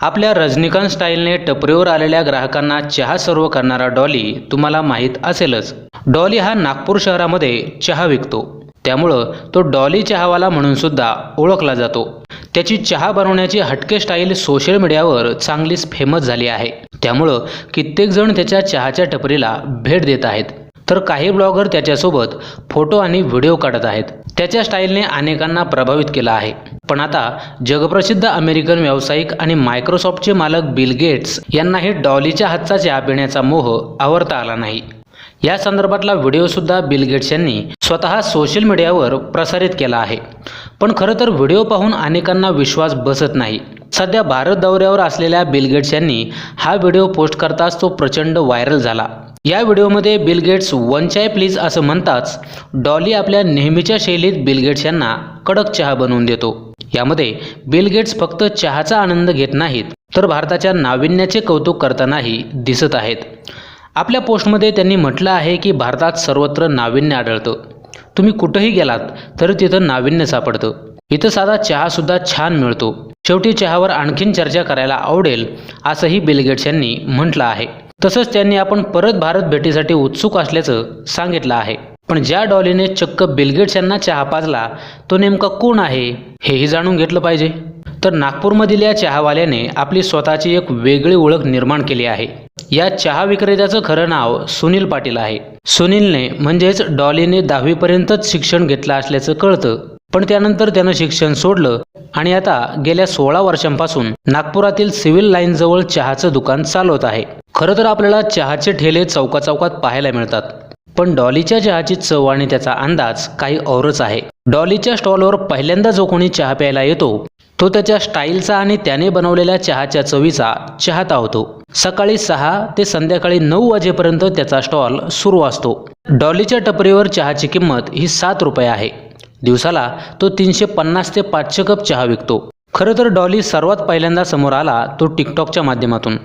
आपल्या रजनीकांत स्टाईलने टपरीवर आलेल्या ग्राहकांना चहा सर्व करणारा डॉली तुम्हाला माहीत असेलच. डॉली हा नागपूर शहरामध्ये चहा विकतो. त्यामुळं तो डॉली चहावाला म्हणून सुद्धा ओळखला जातो. त्याची चहा बनवण्याची हटके स्टाईल सोशल मीडियावर चांगलीच फेमस झाली आहे. त्यामुळं कित्येक जण त्याच्या चहाच्या टपरीला भेट देत आहेत. तर काही ब्लॉगर त्याच्यासोबत फोटो आणि व्हिडिओ काढत आहेत. त्याच्या स्टाईलने अनेकांना प्रभावित केलं आहे. पण आता जगप्रसिद्ध अमेरिकन व्यावसायिक आणि मायक्रोसॉफ्टचे मालक बिल गेट्स यांनाही डॉलीच्या हातचा चहा पिण्याचा मोह आवरता आला नाही. या संदर्भातला व्हिडिओसुद्धा बिल गेट्स यांनी स्वतः सोशल मीडियावर प्रसारित केला आहे. पण खरं तर व्हिडिओ पाहून अनेकांना विश्वास बसत नाही. सध्या भारत दौऱ्यावर असलेल्या बिल गेट्स यांनी हा व्हिडिओ पोस्ट करताच तो प्रचंड व्हायरल झाला. या व्हिडिओमध्ये Bill Gates one chai please असं म्हणताच डॉली आपल्या नेहमीच्या शैलीत बिल गेट्स यांना कडक चहा बनवून देतो. यामध्ये बिल गेट्स फक्त चहाचा आनंद घेत नाहीत तर भारताच्या नाविन्याचे कौतुक करतानाही दिसत आहेत. आपल्या पोस्टमध्ये त्यांनी म्हटलं आहे की भारतात सर्वत्र नाविन्य आढळतं. तुम्ही कुठंही गेलात तर तिथं नाविन्य सापडतं. इथं साधा चहासुद्धा छान मिळतो. शेवटी चहावर आणखीन चर्चा करायला आवडेल असंही बिलगेट्स यांनी म्हटलं आहे. तसंच त्यांनी आपण परत भारत भेटीसाठी उत्सुक असल्याचं सांगितलं आहे. पण ज्या डॉलीने चक्क बिलगेट्स यांना चहा पाजला तो नेमका कोण आहे हेही जाणून घेतलं पाहिजे. तर नागपूरमधील या चहावाल्याने आपली स्वतःची एक वेगळी ओळख निर्माण केली आहे. या चहा विक्रेत्याचं खरं नाव सुनील पाटील आहे. सुनीलने म्हणजेच डॉलीने दहावीपर्यंतच शिक्षण घेतलं असल्याचं कळतं. पण त्यानंतर त्यानं शिक्षण सोडलं आणि आता गेल्या सोळा वर्षांपासून नागपुरातील सिव्हिल लाईन जवळ चहाचं दुकान चालवत आहे. खरं तर आपल्याला चहाचे ठेले चौका चौकात पाहायला मिळतात. पण डॉलीच्या चहाची चव आणि त्याचा अंदाज काही औरच आहे. डॉलीच्या स्टॉलवर पहिल्यांदा जो कोणी चहा प्यायला येतो तो त्याच्या स्टाईलचा आणि त्याने बनवलेल्या चहाच्या चवीचा चाहता होतो. सकाळी सहा ते संध्याकाळी नऊ वाजेपर्यंत त्याचा स्टॉल सुरू असतो. डॉलीच्या टपरीवर चहाची किंमत ही सात रुपये आहे. दिवसाला तो तीनशे पन्नास ते पाचशे कप चहा विकतो. खरं तर डॉली सर्वात पहिल्यांदा समोर आला तो टिकटॉकच्या माध्यमातून.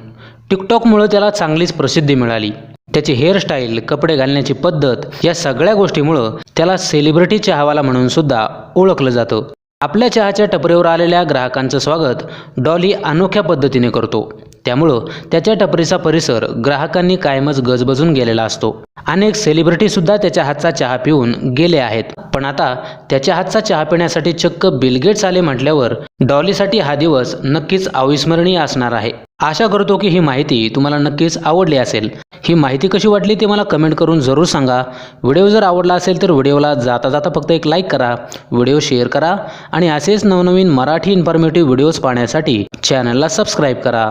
टिकटॉकमुळे त्याला चांगलीच प्रसिद्धी मिळाली. त्याची हेअरस्टाईल कपडे घालण्याची पद्धत या सगळ्या गोष्टीमुळं त्याला सेलिब्रिटी चहावाला म्हणून सुद्धा ओळखलं जातं. आपल्या चहाच्या टपरीवर आलेल्या ग्राहकांचं स्वागत डॉली अनोख्या पद्धतीने करतो. त्यामुळं त्याच्या टपरीचा परिसर ग्राहकांनी कायमच गजबजून गेलेला असतो. अनेक सेलिब्रिटीसुद्धा त्याच्या हातचा चहा पिऊन गेले आहेत. पण आता त्याच्या हातचा चहा पिण्यासाठी चक्क बिलगेट्स आले म्हटल्यावर डॉलीसाठी हा दिवस नक्कीच अविस्मरणीय असणार आहे. आशा करतो की ही माहिती तुम्हाला नक्कीच आवडली असेल. ही माहिती कशी वाटली ते मला कमेंट करून जरूर सांगा. व्हिडिओ जर आवडला असेल तर व्हिडिओला जाता जाता फक्त एक लाईक करा व्हिडिओ शेअर करा आणि असेच नवनवीन मराठी इन्फॉर्मेटिव्ह व्हिडिओज पाहण्यासाठी चॅनलला सबस्क्राईब करा.